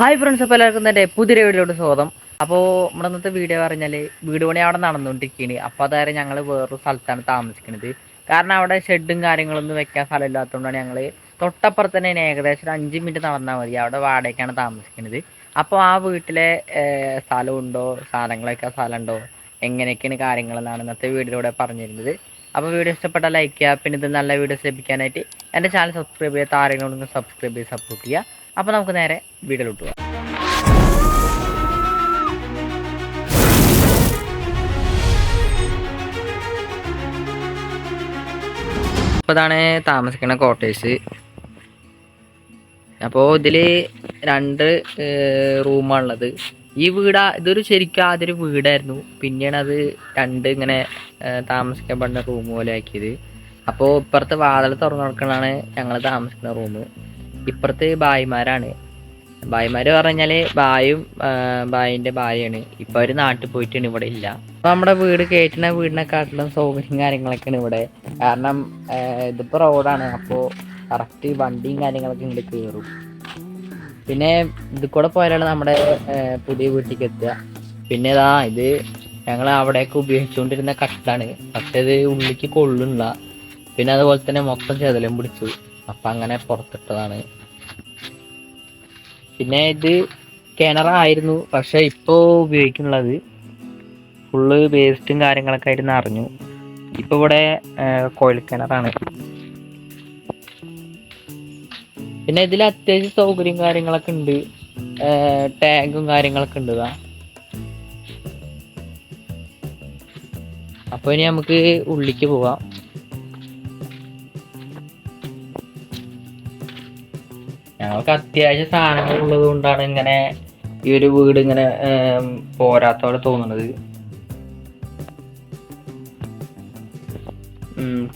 Hi friends അപ്പോൾ എല്ലാവർക്കും തന്നെ പുതിയ വീഡിയോയുടെ സ്വാഗതം. അപ്പോൾ നമ്മുടെ ഇന്നത്തെ വീഡിയോ പറഞ്ഞാൽ വീട് പണി അവിടെ നടന്നുകൊണ്ടിരിക്കുകയാണ്. അപ്പോൾ അതായത് ഞങ്ങൾ വേറൊരു സ്ഥലത്താണ് താമസിക്കുന്നത് കാരണം അവിടെ ഷെഡും കാര്യങ്ങളൊന്നും വെക്കാൻ സ്ഥലമില്ലാത്തതുകൊണ്ടാണ് ഞങ്ങൾ തൊട്ടപ്പുറത്ത് തന്നെ ഏകദേശം ഒരു അഞ്ച് മിനിറ്റ് നടന്നാൽ മതി. അവിടെ വാടകയ്ക്കാണ് താമസിക്കുന്നത് അപ്പോൾ ആ വീട്ടിലെ സ്ഥലമുണ്ടോ? സാധനങ്ങളൊക്കെ സ്ഥലമുണ്ടോ? എങ്ങനെയൊക്കെയാണ് കാര്യങ്ങളെന്നാണ് ഇന്നത്തെ വീഡിയോയിലൂടെ പറഞ്ഞിരുന്നത്. അപ്പോൾ വീഡിയോ ഇഷ്ടപ്പെട്ടാൽ ലൈക്ക് ചെയ്യുക. പിന്നെ ഇത് നല്ല വീഡിയോസ് ലഭിക്കാനായിട്ട് എന്റെ ചാനൽ സബ്സ്ക്രൈബ് ചെയ്യുക. താരങ്ങളൊന്ന് സബ്സ്ക്രൈബ് ചെയ്ത് സപ്പോർട്ട് ചെയ്യുക. അപ്പോൾ നമുക്ക് നേരെ വീടിലോട്ട് പോകാം അപ്പോൾ ഇതാണ് താമസിക്കുന്ന ക്വാർട്ടേഴ്സ് അപ്പോൾ ഇതിൽ രണ്ട് റൂമാണുള്ളത്. ഈ വീടാ ഇതൊരു ശരിക്കും ആദ്യം വീടായിരുന്നു. പിന്നെയാണ് അത് രണ്ട് ഇങ്ങനെ താമസിക്കാൻ പറ്റുന്ന റൂം പോലെ ആക്കിയത്. അപ്പോൾ ഇപ്പുറത്തെ വാതിൽ തുറന്നു കൊടുക്കണതാണ് ഞങ്ങൾ താമസിക്കുന്ന റൂം ഇപ്പുറത്ത് ഭായിമാരാണ്. ഭായിമാര് പറഞ്ഞാൽ ഭായും ഭായിന്റെ ഭാര്യയാണ്. ഇപ്പൊ അവർ നാട്ടിൽ പോയിട്ടാണ് ഇവിടെ ഇല്ല. നമ്മുടെ വീട് കയറ്റുന്ന വീടിനെക്കാട്ടിലും സൗകര്യം കാര്യങ്ങളൊക്കെയാണ് ഇവിടെ. കാരണം ഇതിപ്പോ റോഡാണ്. അപ്പോൾ കറക്റ്റ് വണ്ടിയും കാര്യങ്ങളൊക്കെ ഇങ്ങോട്ട് കയറും പിന്നെ ഇത് കൂടെ പോയാലാണ് നമ്മുടെ പുതിയ വീട്ടിലേക്ക് എത്തുക. പിന്നെ ഇതാ ഇത് ഞങ്ങൾ അവിടെയൊക്കെ ഉപയോഗിച്ചുകൊണ്ടിരുന്ന കട്ടാണ്. പക്ഷെ ഇത് ഉള്ളിക്ക് കൊള്ളുന്നില്ല. പിന്നെ അതുപോലെ തന്നെ മൊത്തം ചെതലും പിടിച്ചു. അപ്പം അങ്ങനെ പുറത്തിട്ടതാണ്. പിന്നെ ഇത് കിണറായിരുന്നു പക്ഷെ ഇപ്പോൾ ഉപയോഗിക്കുന്നുള്ളത് ഫുള്ള് വേസ്റ്റും കാര്യങ്ങളൊക്കെ ആയിരുന്നു അറിഞ്ഞു ഇപ്പൊ ഇവിടെ കോയിൽ കിണറാണ് പിന്നെ ഇതിൽ അത്യാവശ്യം സൗകര്യം കാര്യങ്ങളൊക്കെ ഉണ്ട്. ടാങ്കും കാര്യങ്ങളൊക്കെ ഉണ്ട് ഇതാ. അപ്പൊ ഇനി നമുക്ക് ഉള്ളിക്ക് പോവാം. ഞങ്ങൾക്ക് അത്യാവശ്യ സാധനങ്ങൾ ഉള്ളത് കൊണ്ടാണ് ഇങ്ങനെ ഈ ഒരു വീട് ഇങ്ങനെ പോരാത്ത പോലെ തോന്നുന്നത്.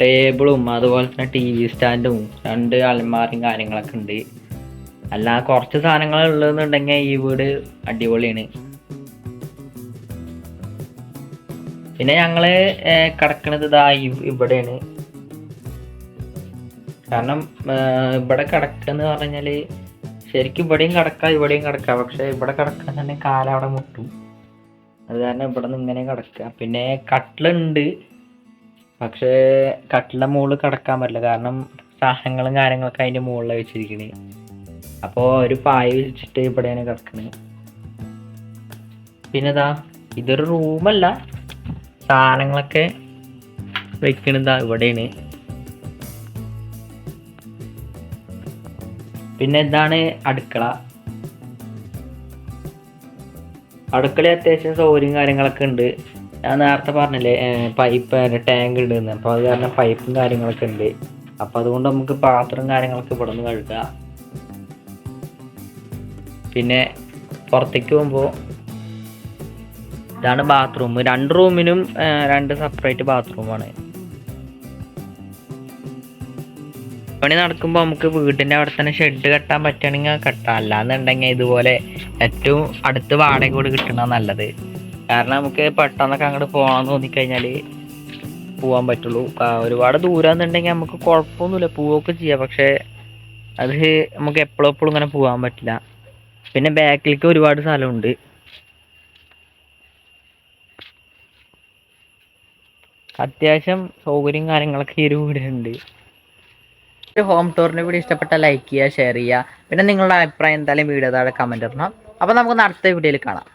ടേബിളും അതുപോലെ തന്നെ ടി വി സ്റ്റാൻഡും രണ്ട് അലമാരയും കാര്യങ്ങളൊക്കെ ഉണ്ട്. അല്ല കുറച്ച് സാധനങ്ങൾ ഉള്ളതെന്നുണ്ടെങ്കിൽ ഈ വീട് അടിപൊളിയാണ്. പിന്നെ ഞങ്ങൾ കിടക്കണത് ഇതാ ഇവിടെയാണ്. കാരണം ഇവിടെ ഇവിടെ എന്ന് പറഞ്ഞാൽ ശരിക്കും ഇവിടെയും കിടക്കാം ഇവിടെയും കിടക്കാം. പക്ഷെ ഇവിടെ കിടക്കാൻ തന്നെ കാലവിടെ മുട്ടും. അത് കാരണം ഇവിടെ നിന്ന് ഇങ്ങനെ കിടക്കുക പിന്നെ കട്ടിലുണ്ട്. പക്ഷേ കട്ടിലെ മുകളിൽ കിടക്കാൻ പറ്റില്ല. കാരണം സാധനങ്ങളും കാര്യങ്ങളൊക്കെ അതിന്റെ മുകളിലാണ് വെച്ചിരിക്കണേ. അപ്പോൾ ഒരു പായ വിരിച്ചിട്ട് ഇവിടെയാണ് പിന്നെ ഇതാ ഇതൊരു റൂമല്ല സാധനങ്ങളൊക്കെ വെക്കണതാ ഇവിടെയാണ്. പിന്നെ ഇതാണ് അടുക്കള. അടുക്കള അത്യാവശ്യം സൗകര്യം കാര്യങ്ങളൊക്കെ ഉണ്ട്. ഞാൻ നേരത്തെ പറഞ്ഞില്ലേ പൈപ്പ് ടാങ്ക് ഉണ്ടെന്ന് അപ്പോൾ അത് കാരണം പൈപ്പും കാര്യങ്ങളൊക്കെ ഉണ്ട്. അപ്പോൾ അതുകൊണ്ട് നമുക്ക് പാത്രം കാര്യങ്ങളൊക്കെ ഇവിടെ നിന്ന് കഴുകാം. പിന്നെ പുറത്തേക്ക് പോകുമ്പോൾ ഇതാണ് ബാത്റൂം രണ്ട് റൂമിനും രണ്ട് സെപ്പറേറ്റ് ബാത്റൂമാണ് പണി നടക്കുമ്പോൾ നമുക്ക് വീടിന്റെ അവിടെ തന്നെ ഷെഡ് കെട്ടാൻ പറ്റുകയാണെങ്കിൽ കെട്ടാം. അല്ലാന്നുണ്ടെങ്കിൽ ഇതുപോലെ ഏറ്റവും അടുത്ത് വാടക കൂടി കിട്ടണ നല്ലത്. കാരണം നമുക്ക് പെട്ടെന്നൊക്കെ അങ്ങോട്ട് പോകണം തോന്നിക്കഴിഞ്ഞാൽ പോകാൻ പറ്റുള്ളൂ. ഒരുപാട് ദൂരമെന്നുണ്ടെങ്കിൽ നമുക്ക് കുഴപ്പമൊന്നുമില്ല. പോവുകയൊക്കെ ചെയ്യാം. പക്ഷേ അത് നമുക്ക് എപ്പോഴും എപ്പോഴും ഇങ്ങനെ പോകാൻ പറ്റില്ല. പിന്നെ ബാക്കിലേക്ക് ഒരുപാട് സ്ഥലമുണ്ട്. അത്യാവശ്യം സൗകര്യം കാര്യങ്ങളൊക്കെ ഈ ഒരു വീടിനുണ്ട്. ഒരു ഹോം ടൂറിന് വീഡിയോ ഇഷ്ടപ്പെട്ടാൽ ലൈക്ക് ചെയ്യുക ഷെയർ ചെയ്യുക. പിന്നെ നിങ്ങളുടെ അഭിപ്രായം എന്തായാലും വീഡിയോ താഴെ കമന്റ് ഇടണം. അപ്പോൾ നമുക്ക് അടുത്ത വീഡിയോയിൽ കാണാം.